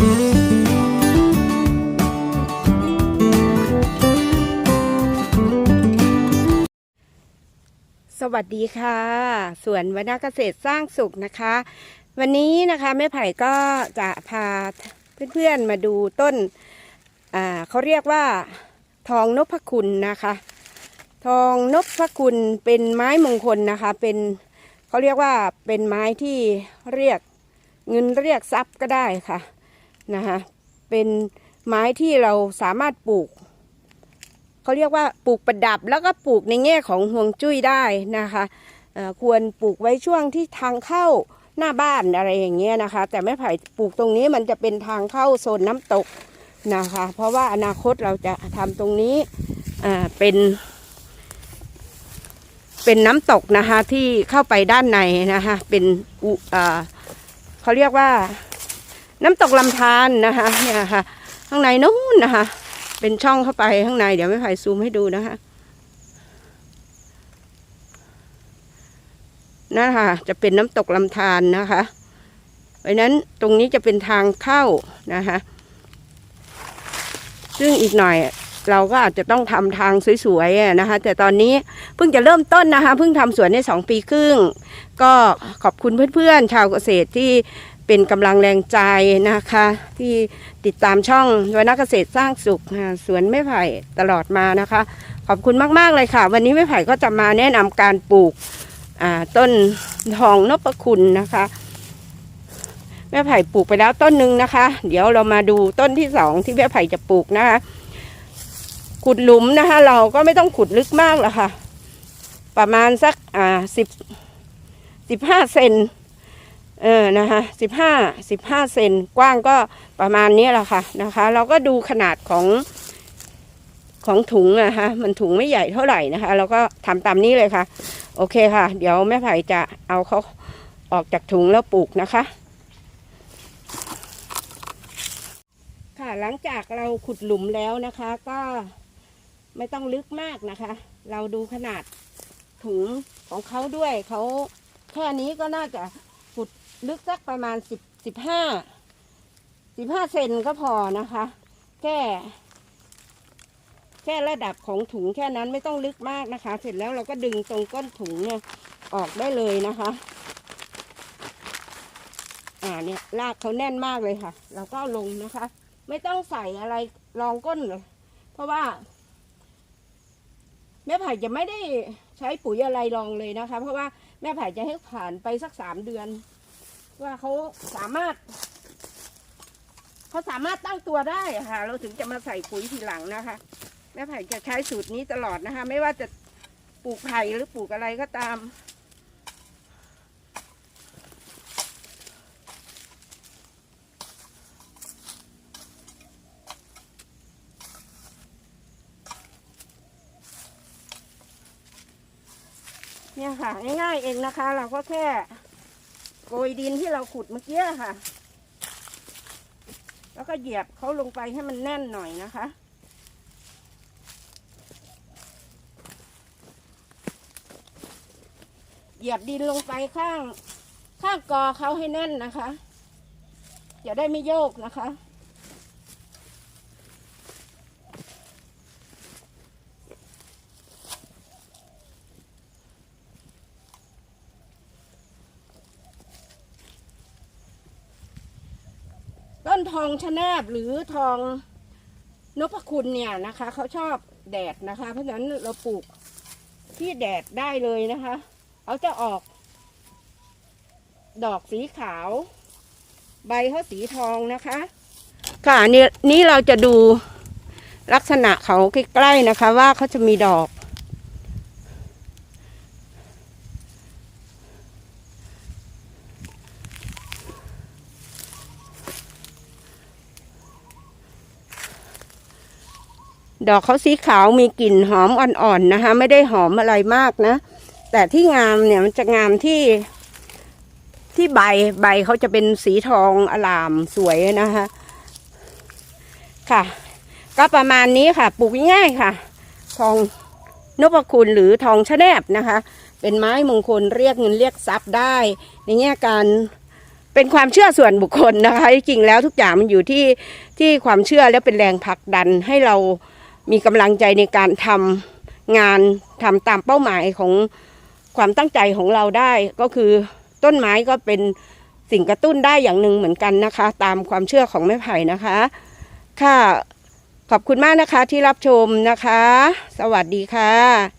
สวัสดีค่ะสวนวนาเกษตรสร้างสุขนะคะ วันนี้นะคะแม่ไผ่ก็จะพาเพื่อนๆมาดูต้นเขาเรียกว่าทองนพคุณนะคะ ทองนพคุณเป็นไม้มงคลนะคะ เป็นเขาเรียกว่าเป็นไม้ที่เรียกเงินเรียกทรัพย์ก็ได้ค่ะ นะคะเป็นไม้ที่เราสามารถปลูกเขาเรียกว่าปลูกประดับแล้วก็ปลูกในแง่ของห่วงจุ้ยได้นะคะควรปลูกไว้ช่วงที่ทางเข้าหน้าบ้านอะไรอย่างเงี้ยนะคะ แต่ไม่ไผ่ปลูกตรงนี้มันจะเป็นทางเข้าโซนน้ำตกนะคะ เพราะว่าอนาคตเราจะทำตรงนี้เป็น เป็นน้ำตกนะคะที่เข้าไปด้านในนะคะเป็นเขาเรียกว่า น้ำตกลำธารนะคะเนี่ยค่ะ ข้างในนู้นนะคะ เป็นช่องเข้าไปข้างในเดี๋ยวไม่ไผ่ซูมให้ดูนะคะนั่นค่ะจะเป็นน้ำตกลำธารนะคะเพราะนั้นตรงนี้จะเป็นทางเข้านะคะ ซึ่งอีกหน่อยเราก็อาจจะต้องทำทางสวยๆนะคะ แต่ตอนนี้เพิ่งจะเริ่มต้นนะคะ เพิ่งทำสวนได้สองปีครึ่ง ก็ขอบคุณเพื่อนๆ ชาวเกษตรที่ เป็นกำลังแรงใจนะคะ ที่ติดตามช่องวนาเกษตรสร้างสุขสวนไม้ไผ่ตลอดมานะคะ ขอบคุณมากๆเลยค่ะ วันนี้ไม้ไผ่ก็จะมาแนะนำการปลูกต้นทองนพคุณนะคะแม่ไผ่ปลูกไปแล้วต้นหนึ่งนะคะ เดี๋ยวเรามาดูต้นที่สองที่แม่ไผ่จะปลูกนะคะขุดหลุมนะคะ เราก็ไม่ต้องขุดลึกมากหรอกค่ะ ประมาณสักอ่าสิบสิบห้าเซน เออนะคะสิบห้าสิบห้าเซนกว้างก็ประมาณนี้แหละค่ะนะคะ เราก็ดูขนาดของของถุงนะคะมันถุงไม่ใหญ่เท่าไหร่นะคะ เราก็ทำตามนี้เลยค่ะ โอเคค่ะ เดี๋ยวแม่ไผ่จะเอาเขาออกจากถุงแล้วปลูกนะคะ ค่ะหลังจากเราขุดหลุมแล้วนะคะ ก็ไม่ต้องลึกมากนะคะ เราดูขนาดถุงของเขาด้วยเขาแค่นี้ก็น่าจะ ลึกสักประมาณสิบสิบห้าสิบห้าเซนก็พอนะคะ แค่แค่ระดับของถุงแค่นั้นไม่ต้องลึกมากนะคะ เสร็จแล้วเราก็ดึงตรงก้นถุงเนี่ยออกได้เลยนะคะ อ่าเนี่ยรากเขาแน่นมากเลยค่ะ เราก็ลงนะคะ ไม่ต้องใส่อะไรรองก้นเลยเพราะว่าแม่ไผ่จะไม่ได้ใช้ปุ๋ยอะไรรองเลยนะคะ เพราะว่าแม่ไผ่จะให้ผ่านไปสักสามเดือน ว่าเขาสามารถเขาสามารถตั้งตัวได้ค่ะ เราถึงจะมาใส่ปุ๋ยทีหลังนะคะแม่ไผ่จะใช้สูตรนี้ตลอดนะคะ ไม่ว่าจะปลูกไผ่หรือปลูกอะไรก็ตาม เนี่ยค่ะ ง่ายๆเองนะคะ เราก็แค่ โกยดินที่เราขุดเมื่อกี้ค่ะ แล้วก็เหยียบเขาลงไปให้มันแน่นหน่อยนะคะ เหยียบดินลงไปข้าง ข้างกอเขาให้แน่นนะคะ อย่าได้ไม่โยกนะคะ นทองชะแนบหรือทองนพคุณเนี่ยนะคะเขาชอบแดดนะคะ เพราะฉะนั้นเราปลูกที่แดดได้เลยนะคะเขาจะออก ดอกสีขาว ใบเขาสีทองนะคะ ค่ะนี่นี่เราจะดูลักษณะเขาใกล้ๆนะคะ ว่าเขาจะมีดอก ดอกเขาสีขาวมีกลิ่นหอมอ่อนๆนะคะ ไม่ได้หอมอะไรมากนะ แต่ที่งามเนี่ยมันจะงามที่ที่ใบใบเขาจะเป็นสีทองอลามสวยนะคะค่ะ ก็ประมาณนี้ค่ะ ปลูกง่ายๆค่ะ ทองนพคุณหรือทองชะแนบนะคะ เป็นไม้มงคลเรียกเงินเรียกทรัพย์ได้ ในแง่การเป็นความเชื่อส่วนบุคคลนะคะจริงแล้วทุกอย่างมันอยู่ที่ที่ความเชื่อและเป็นแรงผลักดันให้เรา มีกำลังใจในการทำงานทำตามเป้าหมายของความตั้งใจของเราได้ ก็คือต้นไม้ก็เป็นสิ่งกระตุ้นได้อย่างหนึ่งเหมือนกันนะคะ ตามความเชื่อของแม่ไผ่นะคะ ค่ะ ขอบคุณมากนะคะที่รับชมนะคะ สวัสดีค่ะ